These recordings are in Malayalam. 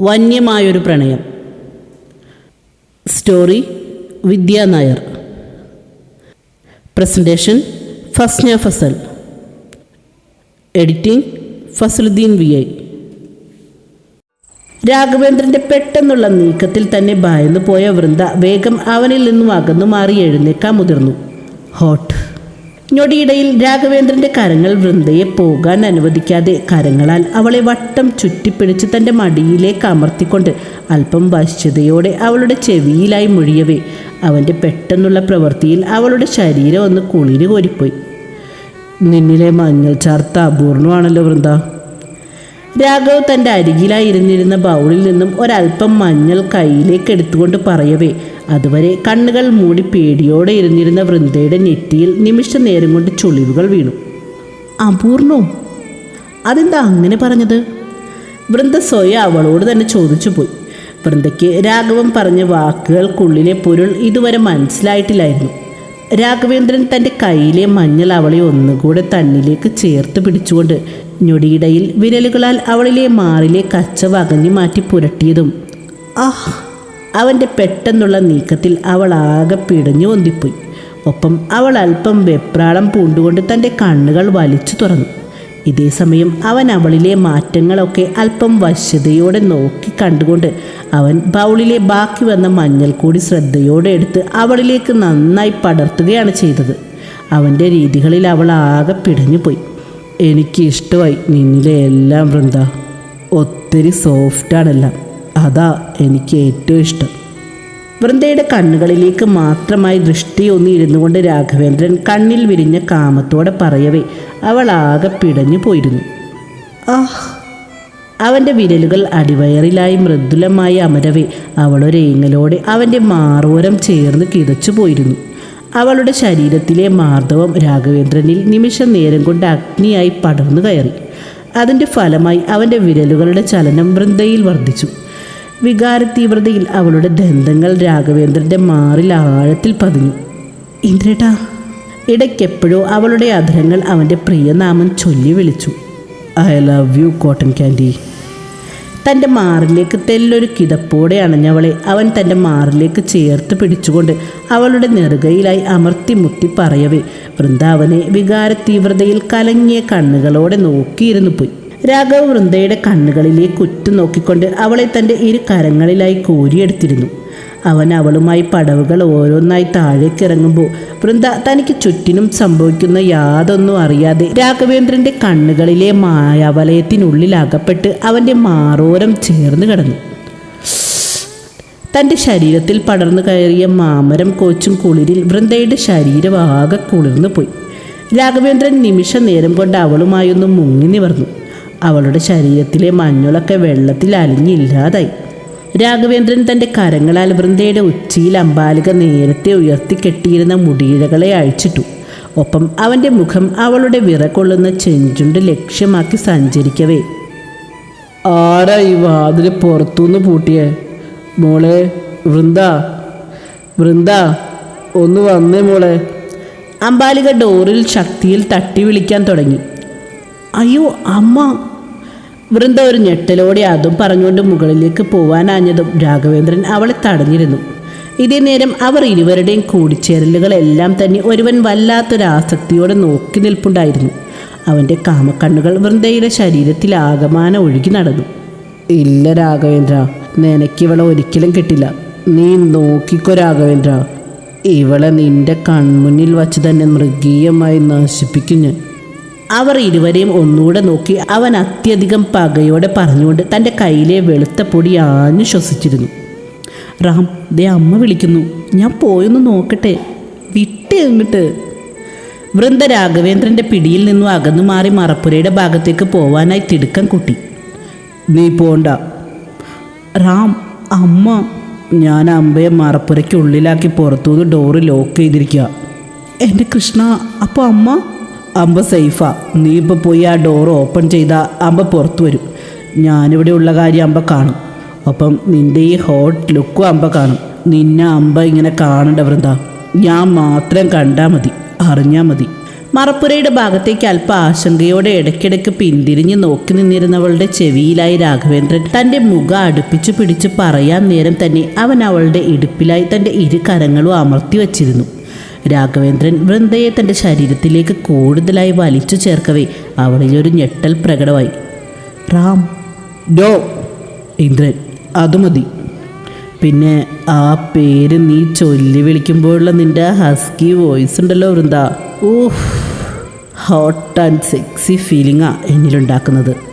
വന്യമായൊരു പ്രണയം. Story Vidya Nair. Presentation Fasna Fasal. Editing Fasaludeen V I. രാഘവേന്ദ്രന്റെ പെട്ടെന്നുള്ള നീക്കത്തിൽ തന്നെ ഭയന്നു പോയ വൃന്ദ വേഗം അവനിൽ നിന്നും അകന്നു മാറി എഴുന്നേക്കാൻ മുതിർന്നു. ഹോട്ട് ഞൊടിയിടയിൽ രാഘവേന്ദ്രന്റെ കരങ്ങൾ വൃന്ദയെ പോകാൻ അനുവദിക്കാതെ കരങ്ങളാൽ അവളെ വട്ടം ചുറ്റിപ്പിടിച്ച് തന്റെ മടിയിലേക്ക് അമർത്തിക്കൊണ്ട് അല്പം വശ്യതയോടെ അവളുടെ ചെവിയിലായി മൊഴിയവേ. അവന്റെ പെട്ടെന്നുള്ള പ്രവൃത്തിയിൽ അവളുടെ ശരീരം ഒന്ന് കുളിര് കോരിപ്പോയി. നിന്നിലെ മഞ്ഞൾ ചാർത്ത അപൂർണമാണല്ലോ വൃന്ദ. രാഘവ് തന്റെ അരികിലായിരുന്നിരുന്ന ബൗളിൽ നിന്നും ഒരല്പം മഞ്ഞൾ കയ്യിലേക്ക് എടുത്തുകൊണ്ട് പറയവേ അതുവരെ കണ്ണുകൾ മൂടി പേടിയോടെ ഇരുന്നിരുന്ന വൃന്ദയുടെ നെറ്റിയിൽ നിമിഷ നേരം കൊണ്ട് ചുളിവുകൾ വീണു. അപൂർണോ? അതെന്താ അങ്ങനെ പറഞ്ഞത്? വൃന്ദ സ്വയം അവളോട് തന്നെ ചോദിച്ചു പോയി വൃന്ദയ്ക്ക് രാഘവൻ പറഞ്ഞ വാക്കുകൾക്കുള്ളിലെ പൊരുൾ ഇതുവരെ മനസ്സിലായിട്ടില്ലായിരുന്നു. രാഘവേന്ദ്രൻ തന്റെ കയ്യിലെ മഞ്ഞൾ അവളെ ഒന്നുകൂടെ തന്നിലേക്ക് ചേർത്ത് പിടിച്ചുകൊണ്ട് ഞൊടിയിടയിൽ വിരലുകളാൽ അവളിലെ മാറിലെ കച്ച വകഞ്ഞു മാറ്റി പുരട്ടിയതും ആഹ് അവന്റെ പെട്ടെന്നുള്ള നീക്കത്തിൽ അവൾ ആകെ പിടഞ്ഞു ഒന്തിപ്പോയി ഒപ്പം അവൾ അല്പം വെപ്രാളം പൂണ്ടുകൊണ്ട് തന്റെ കണ്ണുകൾ വലിച്ചു തുറന്നു. ഇതേ സമയം അവൻ അവളിലെ മാറ്റങ്ങളൊക്കെ അല്പം വശ്യതയോടെ നോക്കി കണ്ടുകൊണ്ട് അവൻ ബൗളിലെ ബാക്കി വന്ന മഞ്ഞൾ കൂടി ശ്രദ്ധയോടെ എടുത്ത് അവളിലേക്ക് നന്നായി പടർത്തുകയാണ് ചെയ്തത്. അവന്റെ രീതികളിൽ അവൾ ആകെ പിടഞ്ഞുപോയി എനിക്ക് ഇഷ്ടമായി നിന്നിലെ എല്ലാം വൃന്ദ. ഒത്തിരി സോഫ്റ്റാണെല്ലാം അതാ എനിക്ക് ഏറ്റവും ഇഷ്ടം. വൃന്ദയുടെ കണ്ണുകളിലേക്ക് മാത്രമായി ദൃഷ്ടിയൊന്നി ഇരുന്നു കൊണ്ട് രാഘവേന്ദ്രൻ കണ്ണിൽ വിരിഞ്ഞ കാമത്തോടെ പറയവേ അവൾ ആകെ പിടഞ്ഞു പോയിരുന്നു. ആഹ്. അവന്റെ വിരലുകൾ അടിവയറിലായി മൃദുലമായി അമരവേ അവളൊരേങ്ങലോടെ അവന്റെ മാറോരം ചേർന്ന് കിതച്ചു പോയിരുന്നു. അവളുടെ ശരീരത്തിലെ മാർദ്ദവം രാഘവേന്ദ്രനിൽ നിമിഷ നേരം കൊണ്ട് അഗ്നിയായി പടർന്നു കയറി. അതിന്റെ ഫലമായി അവന്റെ വിരലുകളുടെ ചലനം വൃന്ദയിൽ വർദ്ധിച്ചു. വികാര തീവ്രതയിൽ അവളുടെ ദന്തങ്ങൾ രാഘവേന്ദ്രന്റെ മാറിൽ ആഴത്തിൽ പതിഞ്ഞു. ഇന്ദ്രേട്ടാ. ഇടയ്ക്കെപ്പോഴോ അവളുടെ അധരങ്ങൾ അവന്റെ പ്രിയനാമം ചൊല്ലി വിളിച്ചു. I love you cotton candy തന്റെ മാറിലേക്ക് തെല്ലൊരു കിതപ്പോടെ അണഞ്ഞവളെ അവൻ തന്റെ മാറിലേക്ക് ചേർത്ത് പിടിച്ചുകൊണ്ട് അവളുടെ നെറുകയിലായി അമർത്തി മുത്തി പറയവേ വൃന്ദാവനെ വികാര തീവ്രതയിൽ കലങ്ങിയ കണ്ണുകളോടെ നോക്കിയിരുന്നു പോയി. രാഘവ് വൃന്ദയുടെ കണ്ണുകളിലേക്ക് ഉറ്റു നോക്കിക്കൊണ്ട് അവളെ തന്റെ ഇരു കരങ്ങളിലായി കോരിയെടുത്തിരുന്നു. അവൻ അവളുമായി പടവുകൾ ഓരോന്നായി താഴേക്ക് ഇറങ്ങുമ്പോൾ വൃന്ദ തനിക്ക് ചുറ്റിനും സംഭവിക്കുന്ന യാതൊന്നും അറിയാതെ രാഘവേന്ദ്രന്റെ കണ്ണുകളിലെ മായാവലയത്തിനുള്ളിൽ അകപ്പെട്ട് അവന്റെ മാറോരം ചേർന്ന് കിടന്നു. തന്റെ ശരീരത്തിൽ പടർന്നു കയറിയ മാമരം കോച്ചും കുളിരിൽ വൃന്ദയുടെ ശരീരം ആകെ കുളിർന്നു പോയി രാഘവേന്ദ്രൻ നിമിഷ നേരം കൊണ്ട് അവളുമായൊന്ന് മുങ്ങി നിവർന്നു. അവളുടെ ശരീരത്തിലെ മഞ്ഞളൊക്കെ വെള്ളത്തിൽ അലിഞ്ഞില്ലാതായി. രാഘവേന്ദ്രൻ തന്റെ കരങ്ങളാൽ വൃന്ദയുടെ ഉച്ചിയിൽ അമ്പാലിക നേരത്തെ ഉയർത്തിക്കെട്ടിയിരുന്ന മുടിയിഴകളെ അഴിച്ചിട്ടു. ഒപ്പം അവന്റെ മുഖം അവളുടെ വിറകൊള്ളുന്ന ചെഞ്ചുണ്ട് ലക്ഷ്യമാക്കി സഞ്ചരിക്കവേ. ആരാ ഈ വാതിൽ പുറത്തുനിന്ന് പൂട്ടിയേ? മോളെ വൃന്ദ വൃന്ദ ഒന്ന് വന്നേ മോളെ. അമ്പാലിക ഡോറിൽ ശക്തിയിൽ തട്ടി വിളിക്കാൻ തുടങ്ങി. അയ്യോ അമ്മ. വൃന്ദ ഒരു ഞെട്ടലോടെ അതും പറഞ്ഞുകൊണ്ട് മുകളിലേക്ക് പോവാനാഞ്ഞതും രാഘവേന്ദ്രൻ അവളെ തടഞ്ഞിരുന്നു. ഇതേ നേരം അവർ ഇരുവരുടെയും കൂടിച്ചേരലുകളെല്ലാം തന്നെ ഒരുവൻ വല്ലാത്തൊരാസക്തിയോടെ നോക്കി നിൽപ്പുണ്ടായിരുന്നു. അവന്റെ കാമക്കണ്ണുകൾ വൃന്ദയുടെ ശരീരത്തിൽ ആകമാനം ഒഴുകി നടന്നു. ഇല്ല രാഘവേന്ദ്ര നിനക്കിവളെ ഒരിക്കലും കിട്ടില്ല. നീ നോക്കിക്കോ രാഘവേന്ദ്ര. ഇവളെ നിന്റെ കൺമുന്നിൽ വച്ച് തന്നെ മൃഗീയമായി നശിപ്പിക്കും ഞാൻ. അവർ ഇരുവരെയും ഒന്നുകൂടെ നോക്കി അവൻ അത്യധികം പകയോടെ പറഞ്ഞുകൊണ്ട് തന്റെ കയ്യിലെ വെളുത്ത പൊടി ആഞ്ഞു ശ്വസിച്ചിരുന്നു. റാം ദേ അമ്മ വിളിക്കുന്നു. ഞാൻ പോയൊന്ന് നോക്കട്ടെ. വിട്ടേ എന്നിട്ട് വൃന്ദ രാഘവേന്ദ്രന്റെ പിടിയിൽ നിന്നും അകന്നു മാറി മറപ്പുരയുടെ ഭാഗത്തേക്ക് പോവാനായി തിടുക്കം കൂട്ടി. നീ പോണ്ട. റാം അമ്മ ഞാൻ അമ്പയെ മറപ്പുരയ്ക്കുള്ളിലാക്കി പുറത്തുനിന്ന് ഡോറ് ലോക്ക് ചെയ്തിരിക്കുക എന്റെ കൃഷ്ണ അപ്പോൾ അമ്മ? അമ്പ സേഫാ നീ ഇപ്പോൾ പോയി ആ ഡോർ ഓപ്പൺ ചെയ്താൽ അമ്പ പുറത്തു വരും. ഞാനിവിടെ ഉള്ള കാര്യം അമ്പ കാണും. അപ്പം നിന്റെ ഈ ഹോട്ട് ലുക്കും അമ്പ കാണും. നിന്നെ അമ്പ ഇങ്ങനെ കാണണ്ട വൃന്ദ ഞാൻ മാത്രം കണ്ടാൽ മതി അറിഞ്ഞാൽ മതി. മറപ്പുരയുടെ ഭാഗത്തേക്ക് അല്പ ആശങ്കയോടെ ഇടയ്ക്കിടയ്ക്ക് പിന്തിരിഞ്ഞ് നോക്കി നിന്നിരുന്നവളുടെ ചെവിയിലായി രാഘവേന്ദ്രൻ തന്റെ മുഖം അടുപ്പിച്ചു പിടിച്ച് പറയാൻ നേരം തന്നെ അവൻ അവളുടെ ഇടുപ്പിലായി തന്റെ ഇരു കരങ്ങളും അമർത്തി വച്ചിരുന്നു. രാഘവേന്ദ്രൻ വൃന്ദയെ തന്റെ ശരീരത്തിലേക്ക് കൂടുതലായി വലിച്ചു ചേർക്കവേ അവളിലൊരു ഞെട്ടൽ പ്രകടമായി. റാം ഡോ ഇന്ദ്രൻ അത് മതി. പിന്നെ ആ പേര് നീ ചൊല്ലി വിളിക്കുമ്പോഴുള്ള നിന്റെ ഹസ്കി വോയിസ് ഉണ്ടല്ലോ Vrinda. Ooh hot and sexy ഫീലിംഗാ എന്നിലുണ്ടാക്കുന്നത്.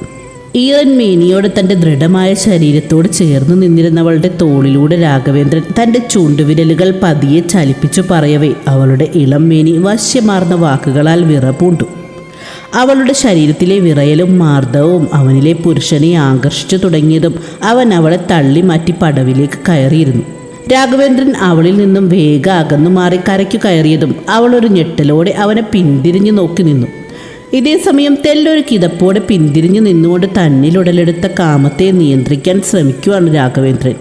ഈറൻ മേനിയോട് തന്റെ ദൃഢമായ ശരീരത്തോട് ചേർന്ന് നിന്നിരുന്നവളുടെ തോളിലൂടെ രാഘവേന്ദ്രൻ തന്റെ ചൂണ്ടുവിരലുകൾ പതിയെ ചലിപ്പിച്ചു പറയവേ അവളുടെ ഇളം മേനി വശ്യമാർന്ന വാക്കുകളാൽ വിറപൂണ്ടു. അവളുടെ ശരീരത്തിലെ വിറയലും മാർദ്ദവും അവനിലെ പുരുഷനെ ആകർഷിച്ചു തുടങ്ങിയതും അവൻ അവളെ തള്ളി മാറ്റി പടവിലേക്ക് കയറിയിരുന്നു. രാഘവേന്ദ്രൻ അവളിൽ നിന്നും വേഗം അകന്നു മാറി കരയ്ക്കു കയറിയതും അവളൊരു ഞെട്ടലോടെ അവനെ പിന്തിരിഞ്ഞു നോക്കി നിന്നു. ഇതേ സമയം തെല്ലൊരു കിതപ്പോടെ പിന്തിരിഞ്ഞു നിന്നുകൊണ്ട് തന്നിൽ ഉടലെടുത്ത കാമത്തെ നിയന്ത്രിക്കാൻ ശ്രമിക്കുവാണ് രാഘവേന്ദ്രൻ.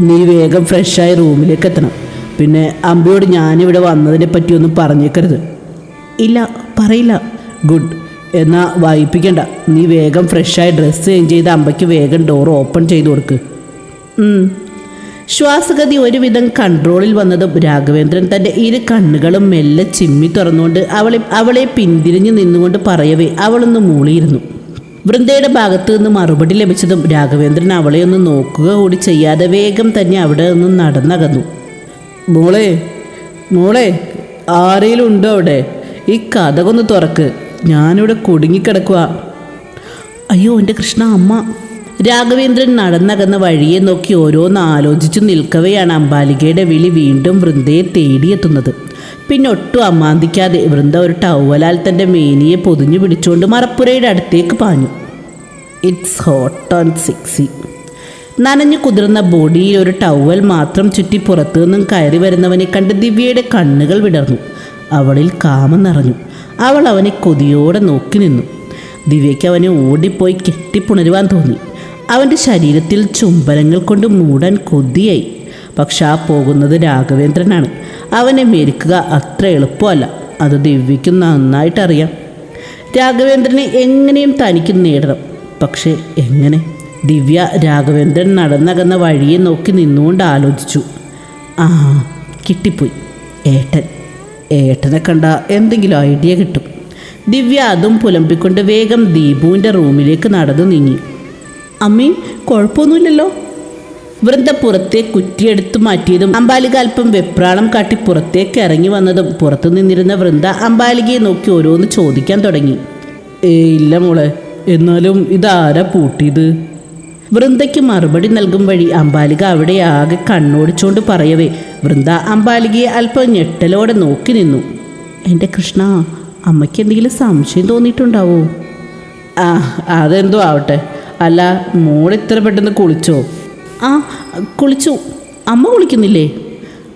നീ വേഗം ഫ്രഷായി റൂമിലേക്ക് എത്തണം. പിന്നെ അമ്പയോട് ഞാനിവിടെ വന്നതിനെ പറ്റിയൊന്നും പറഞ്ഞേക്കരുത്. ഇല്ല പറയില്ല. ഗുഡ്. എന്നാ വായിപ്പിക്കണ്ട. നീ വേഗം ഫ്രഷായി ഡ്രസ്സ് ചേഞ്ച് ചെയ്ത് അമ്പയ്ക്ക് വേഗം ഡോർ ഓപ്പൺ ചെയ്ത് കൊടുക്ക്. ശ്വാസഗതി ഒരുവിധം കൺട്രോളിൽ വന്നതും രാഘവേന്ദ്രൻ തന്റെ ഇരു കണ്ണുകളും മെല്ലെ ചിമ്മി തുറന്നുകൊണ്ട് അവളെ അവളെ പിന്തിരിഞ്ഞു നിന്നുകൊണ്ട് പറയവേ അവളൊന്ന് മൂളിയിരുന്നു. വൃന്ദയുടെ ഭാഗത്തു നിന്ന് മറുപടി ലഭിച്ചതും രാഘവേന്ദ്രൻ അവളെ ഒന്ന് നോക്കുക കൂടി ചെയ്യാതെ വേഗം തന്നെ അവിടെ നിന്ന് നടന്നകന്നു. മോളെ മോളെ ആരെങ്കിലും ഉണ്ടോ അവിടെ? ഈ കഥകൊന്ന് തുറക്ക്. ഞാനിവിടെ കുടുങ്ങിക്കിടക്കുക അയ്യോ എന്റെ കൃഷ്ണ അമ്മ. രാഘവേന്ദ്രൻ നടന്നകന്ന വഴിയെ നോക്കി ഓരോന്ന് ആലോചിച്ചു നിൽക്കവെയാണ് അംബാലികയുടെ വിളി വീണ്ടും വൃന്ദയെ തേടിയെത്തുന്നത്. പിന്നെ ഒട്ടും അമാന്തിക്കാതെ വൃന്ദ ഒരു ടവലാൽ തന്റെ മേനിയെ പൊതിഞ്ഞു പിടിച്ചുകൊണ്ട് മറപ്പുരയുടെ അടുത്തേക്ക് പാഞ്ഞു. ഇറ്റ്സ് ഹോട്ട് ആൻഡ് സിക്സി നനഞ്ഞു കുതിർന്ന ബോഡിയിൽ ഒരു ടവൽ മാത്രം ചുറ്റി പുറത്തു നിന്നും കയറി വരുന്നവനെ കണ്ട് ദിവ്യയുടെ കണ്ണുകൾ വിടർന്നു. അവളിൽ കാമം നിറഞ്ഞു. അവൾ അവനെ കൊതിയോടെ നോക്കി നിന്നു. ദിവ്യയ്ക്ക് അവനെ ഓടിപ്പോയി കെട്ടിപ്പുണരുവാൻ തോന്നി. അവന്റെ ശരീരത്തിൽ ചുംബനങ്ങൾ കൊണ്ട് മൂടാൻ കൊതിയായി. പക്ഷെ ആ പോകുന്നത് രാഘവേന്ദ്രനാണ്. അവനെ മെരുക്കുക അത്ര എളുപ്പമല്ല. അത് ദിവ്യയ്ക്ക് നന്നായിട്ടറിയാം രാഘവേന്ദ്രനെ എങ്ങനെയും തനിക്ക് നേടണം. പക്ഷേ എങ്ങനെ? ദിവ്യ രാഘവേന്ദ്രൻ നടന്നകന്ന വഴിയെ നോക്കി നിന്നുകൊണ്ട് ആലോചിച്ചു. ആ കിട്ടിപ്പോയി. ഏട്ടൻ. ഏട്ടനെ കണ്ട എന്തെങ്കിലും ഐഡിയ കിട്ടും. ദിവ്യ അതും പുലമ്പിക്കൊണ്ട് വേഗം ദീപുവിന്റെ റൂമിലേക്ക് നടന്നു നീങ്ങി. അമ്മേ കുഴപ്പമൊന്നുമില്ലല്ലോ. വൃന്ദ പുറത്തെ കുറ്റിയെടുത്തു മാറ്റിയതും അമ്പാലിക അല്പം വെപ്രാളം കാട്ടി പുറത്തേക്ക് ഇറങ്ങി വന്നതും പുറത്തു നിന്നിരുന്ന വൃന്ദ അമ്പാലികയെ നോക്കി ഓരോന്ന് ചോദിക്കാൻ തുടങ്ങി. ഏ ഇല്ല മോളെ എന്നാലും ഇതാരാ പൂട്ടിയത്? വൃന്ദയ്ക്ക് മറുപടി നൽകും വഴി അമ്പാലിക അവിടെ ആകെ കണ്ണോടിച്ചുകൊണ്ട് പറയവേ വൃന്ദ അമ്പാലികയെ അല്പം ഞെട്ടലോടെ നോക്കി നിന്നു. എന്റെ കൃഷ്ണ അമ്മയ്ക്ക് എന്തെങ്കിലും സംശയം തോന്നിയിട്ടുണ്ടാവോ? ആ അതെന്തോ ആവട്ടെ. അല്ല മോൾ ഇത്ര പെട്ടെന്ന് കുളിച്ചോ? ആ കുളിച്ചു. അമ്മ കുളിക്കുന്നില്ലേ?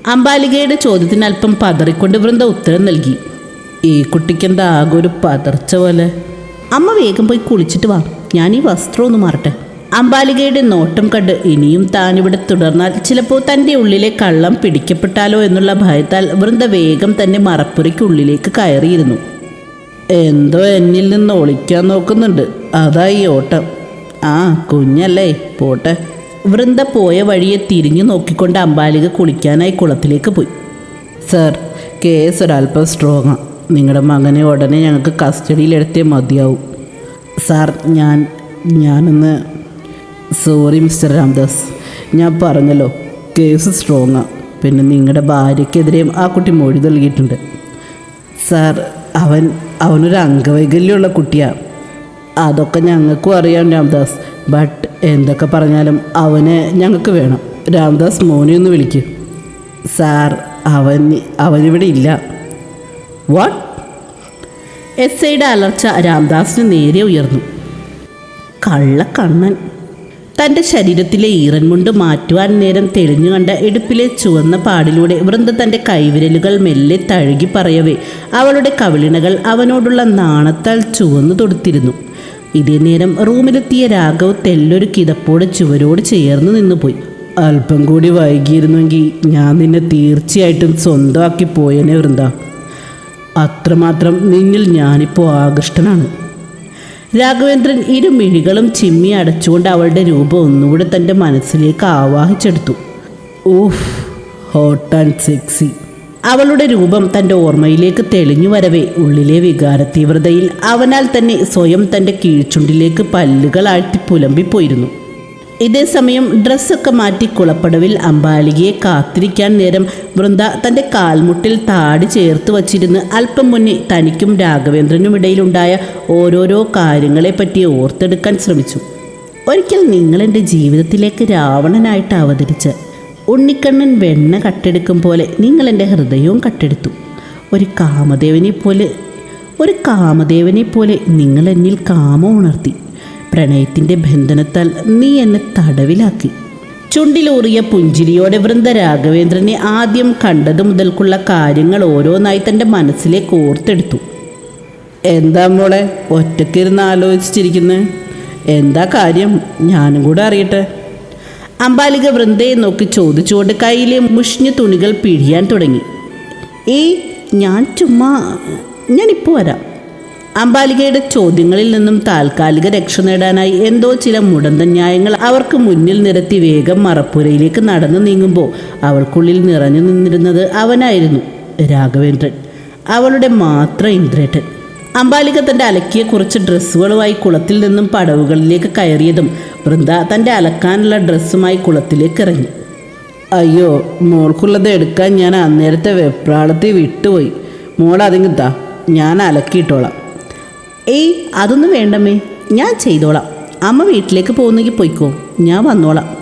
അമ്പാലികയുടെ ചോദ്യത്തിന് അല്പം പതറിക്കൊണ്ട് വൃന്ദ ഉത്തരം നൽകി. ഈ കുട്ടിക്കെന്താ ആകെ ഒരു പതർച്ച പോലെ? അമ്മ വേഗം പോയി കുളിച്ചിട്ട് വാ. ഞാൻ ഈ വസ്ത്രം ഒന്ന് മാറട്ടെ. അമ്പാലികയുടെ നോട്ടം കണ്ട് ഇനിയും താനിവിടെ തുടർന്നാൽ ചിലപ്പോൾ തന്റെ ഉള്ളിലെ കള്ളം പിടിക്കപ്പെട്ടാലോ എന്നുള്ള ഭയത്താൽ വൃന്ദ വേഗം തന്നെ മറപ്പുരയ്ക്കുള്ളിലേക്ക് കയറിയിരുന്നു. എന്തോ എന്നിൽ നിന്ന് ഒളിക്കാൻ നോക്കുന്നുണ്ട്. അതാ ഈ ഓട്ടം. ആ കുഞ്ഞല്ലേ പോട്ടെ. വൃന്ദ പോയ വഴിയെ തിരിഞ്ഞു നോക്കിക്കൊണ്ട് അമ്പാലിക കുളിക്കാനായി കുളത്തിലേക്ക് പോയി. സർ കേസ് ഒരല്പം സ്ട്രോങ്ങാണ് നിങ്ങളുടെ മകനെ ഉടനെ ഞങ്ങൾക്ക് കസ്റ്റഡിയിലെടുത്തേ മതിയാവും. സാർ ഞാൻ ഞാനൊന്ന് സോറി മിസ്റ്റർ രാംദാസ്. ഞാൻ പറഞ്ഞല്ലോ കേസ് സ്ട്രോങ്ങാണ് പിന്നെ നിങ്ങളുടെ ഭാര്യയ്ക്കെതിരെയും ആ കുട്ടി മൊഴി നൽകിയിട്ടുണ്ട്. സാർ അവൻ അവനൊരു അംഗവൈകല്യമുള്ള കുട്ടിയാണ് അതൊക്കെ ഞങ്ങൾക്കും അറിയാം രാംദാസ്. ബട്ട് എന്തൊക്കെ പറഞ്ഞാലും അവനെ ഞങ്ങൾക്ക് വേണം. രാംദാസ് മോനെ ഒന്ന് വിളിക്കും. സാർ അവൻ അവനിവിടെ ഇല്ല. വാട്ട് എസ് ഐയുടെ അലർച്ച രാംദാസിന് നേരെ ഉയർന്നു. കള്ളക്കണ്ണൻ. തന്റെ ശരീരത്തിലെ ഈറൻമുണ്ട് മാറ്റുവാൻ നേരം തെളിഞ്ഞു കണ്ട ഇടുപ്പിലെ ചുവന്ന പാടിലൂടെ വൃന്ദ തന്റെ കൈവിരലുകൾ മെല്ലെ തഴുകി പറയവേ അവളുടെ കവിളിണകൾ അവനോടുള്ള നാണത്താൽ ചുവന്നു തൊടുത്തിരുന്നു. ഇതേ നേരം റൂമിലെത്തിയ രാഘവ് തെല്ലൊരു കിതപ്പോടെ ചുവരോട് ചേർന്ന് നിന്നുപോയി. അല്പം കൂടി വൈകിയിരുന്നെങ്കിൽ ഞാൻ നിന്നെ തീർച്ചയായിട്ടും സ്വന്തമാക്കി പോയനെ വൃന്ദ. അത്രമാത്രം നിന്നിൽ ഞാനിപ്പോൾ ആകൃഷ്ടനാണ്. രാഘവേന്ദ്രൻ ഇരു മിഴികളും ചിമ്മി അടച്ചുകൊണ്ട് അവളുടെ രൂപം ഒന്നുകൂടെ തന്റെ മനസ്സിലേക്ക് ആവാഹിച്ചെടുത്തു. ഓഫ് ഹോട്ട് ആൻഡ് സെക്സി അവളുടെ രൂപം തന്റെ ഓർമ്മയിലേക്ക് തെളിഞ്ഞു വരവേ. ഉള്ളിലെ വികാര തീവ്രതയിൽ അവനാൽ തന്നെ സ്വയം തന്റെ കീഴ്ച്ചുണ്ടിലേക്ക് പല്ലുകൾ ആഴ്ത്തി പുലമ്പിപ്പോയിരുന്നു. ഇതേ സമയം ഡ്രസ്സൊക്കെ മാറ്റി കുളപ്പടവിൽ അമ്പാലികയെ കാത്തിരിക്കാൻ നേരം വൃന്ദ തന്റെ കാൽമുട്ടിൽ താടി ചേർത്ത് വച്ചിരുന്ന് അല്പം മുന്നേ തനിക്കും രാഘവേന്ദ്രനും ഇടയിലുണ്ടായ ഓരോരോ കാര്യങ്ങളെപ്പറ്റി ഓർത്തെടുക്കാൻ ശ്രമിച്ചു. ഒരിക്കൽ നിങ്ങൾ എന്റെ ജീവിതത്തിലേക്ക് രാവണനായിട്ട് അവതരിച്ച് ഉണ്ണിക്കണ്ണൻ വെണ്ണ കട്ടെടുക്കും പോലെ നിങ്ങൾ എന്റെ ഹൃദയവും കട്ടെടുത്തു. ഒരു കാമദേവനെ പോലെ ഒരു കാമദേവനെ പോലെ നിങ്ങൾ എന്നിൽ കാമം ഉണർത്തി. പ്രണയത്തിന്റെ ബന്ധനത്താൽ നീ എന്നെ തടവിലാക്കി. ചുണ്ടിലൂറിയ പുഞ്ചിരിയോടെ വൃന്ദ രാഘവേന്ദ്രനെ ആദ്യം കണ്ടത് മുതൽക്കുള്ള കാര്യങ്ങൾ ഓരോന്നായി തന്റെ മനസ്സിലേക്ക് ഓർത്തെടുത്തു. എന്താ മോളെ ഒറ്റക്കിരുന്ന് ആലോചിച്ചിരിക്കുന്നത് എന്താ കാര്യം? ഞാനും കൂടെ അറിയട്ടെ. അമ്പാലിക വൃന്ദയെ നോക്കി ചോദിച്ചുകൊണ്ട് കയ്യിലെ മുഷിഞ്ഞ തുണികൾ പിഴിയാൻ തുടങ്ങി. ഏയ് ഞാൻ ചുമ്മാ ഞാനിപ്പോൾ വരാം. അമ്പാലികയുടെ ചോദ്യങ്ങളിൽ നിന്നും താൽക്കാലിക രക്ഷ നേടാനായി എന്തോ ചില മുടന്ത ന്യായങ്ങൾ അവർക്ക് മുന്നിൽ നിരത്തി വേഗം മറപ്പുരയിലേക്ക് നടന്നു നീങ്ങുമ്പോൾ അവൾക്കുള്ളിൽ നിറഞ്ഞു നിന്നിരുന്നത് അവനായിരുന്നു രാഘവേന്ദ്രൻ അവളുടെ മാത്രം ഇന്ദ്രേട്ടൻ. അമ്പാലിക തന്റെ അലക്കിയ കുറച്ച് ഡ്രസ്സുകളുമായി കുളത്തിൽ നിന്നും പടവുകളിലേക്ക് കയറിയതും വൃന്ദ തന്റെ അലക്കാനുള്ള ഡ്രസ്സുമായി കുളത്തിലേക്ക് ഇറങ്ങി. അയ്യോ മോൾക്കുള്ളത് എടുക്കാൻ ഞാൻ അന്നേരത്തെ വെപ്രാളത്തിൽ വിട്ടുപോയി. മോൾ അതിങ്ങിത്താ ഞാൻ അലക്കിയിട്ടോളാം. ഏയ് അതൊന്നും വേണ്ടമ്മേ ഞാൻ ചെയ്തോളാം. അമ്മ വീട്ടിലേക്ക് പോകുന്നെങ്കിൽ പോയിക്കോ ഞാൻ വന്നോളാം.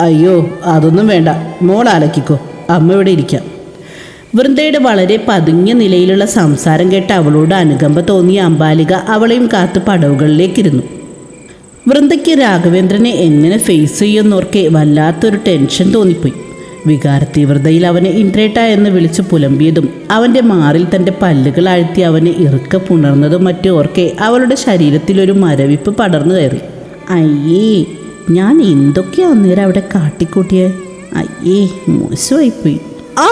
അയ്യോ അതൊന്നും വേണ്ട മോൾ അലക്കിക്കോ അമ്മ ഇവിടെ ഇരിക്കാം. വൃന്ദയുടെ വളരെ പതുങ്ങിയ നിലയിലുള്ള സംസാരം കേട്ട് അവളോട് അനുകമ്പ തോന്നിയ അമ്പാലിക അവളെയും കാത്ത് പടവുകളിലേക്കിരുന്നു. വൃന്ദയ്ക്ക് രാഘവേന്ദ്രനെ എങ്ങനെ ഫേസ് ചെയ്യുമെന്നോർക്കെ വല്ലാത്തൊരു ടെൻഷൻ തോന്നിപ്പോയി. വികാരതീവ്രതയിൽ അവനെ ഇന്ദ്രേട്ട എന്ന് വിളിച്ച് പുലമ്പിയതും അവന്റെ മാറിൽ തന്റെ പല്ലുകൾ ആഴ്ത്തി അവനെ ഇറുക്ക പുണർന്നതും മറ്റും ഓർക്കെ അവളുടെ ശരീരത്തിലൊരു മരവിപ്പ് പടർന്നു കയറി. അയ്യേ ഞാൻ എന്തൊക്കെയാ അന്നേരം അവിടെ കാട്ടിക്കൂട്ടിയേ? അയ്യേ മോശമായിപ്പോയി. ആ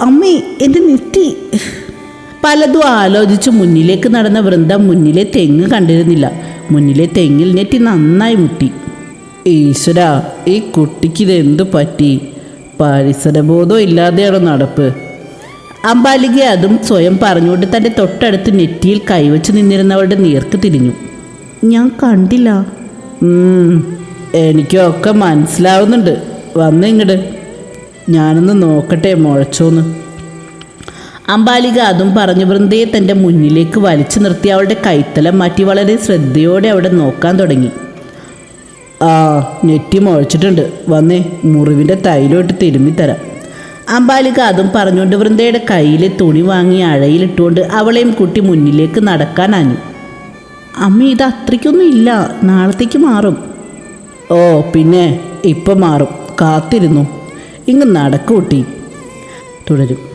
അമ്മേ എന്റെ നെറ്റി പലതും ആലോചിച്ച് മുന്നിലേക്ക് നടന്ന വൃന്ദം മുന്നിലെ തെങ്ങ് കണ്ടിരുന്നില്ല. മുന്നിലെ തെങ്ങിൽ നെറ്റി നന്നായി മുട്ടി. ഈശ്വര ഈ കുട്ടിക്ക് ഇതെന്തു പറ്റി? പരിസരബോധം ഇല്ലാതെയാണ് നടപ്പ്? അമ്പാലിക അതും സ്വയം പറഞ്ഞുകൊണ്ട് തന്റെ തൊട്ടടുത്ത് നെറ്റിയിൽ കൈവച്ച് നിന്നിരുന്നവളുടെ നേർക്ക് തിരിഞ്ഞു. ഞാൻ കണ്ടില്ല. എനിക്കൊക്കെ മനസ്സിലാവുന്നുണ്ട്. വന്നിങ്ങട് ഞാനൊന്ന് നോക്കട്ടെ മുഴച്ചോന്ന് അമ്പാലിക അതും പറഞ്ഞു വൃന്ദയെ തന്റെ മുന്നിലേക്ക് വലിച്ചു നിർത്തി അവളുടെ കൈത്തലം മാറ്റി വളരെ ശ്രദ്ധയോടെ അവിടെ നോക്കാൻ തുടങ്ങി. ആ നെറ്റി മുഴച്ചിട്ടുണ്ട് വന്നേ മുറിവിന്റെ തൈലോട്ട് തിരുമ്മിത്തരാം അമ്പാലിക അതും പറഞ്ഞുകൊണ്ട് വൃന്ദയുടെ കയ്യിലെ തുണി വാങ്ങി അഴയിലിട്ടുകൊണ്ട് അവളെയും കുട്ടി മുന്നിലേക്ക് നടക്കാനാഞ്ഞു അമ്മ ഇത് അത്രയ്ക്കൊന്നും ഇല്ല. നാളത്തേക്ക് മാറും. ഓ പിന്നെ ഇപ്പം മാറും. കാത്തിരുന്നു. ഇങ്ങ് നടക്കൂട്ടി. തുടരും.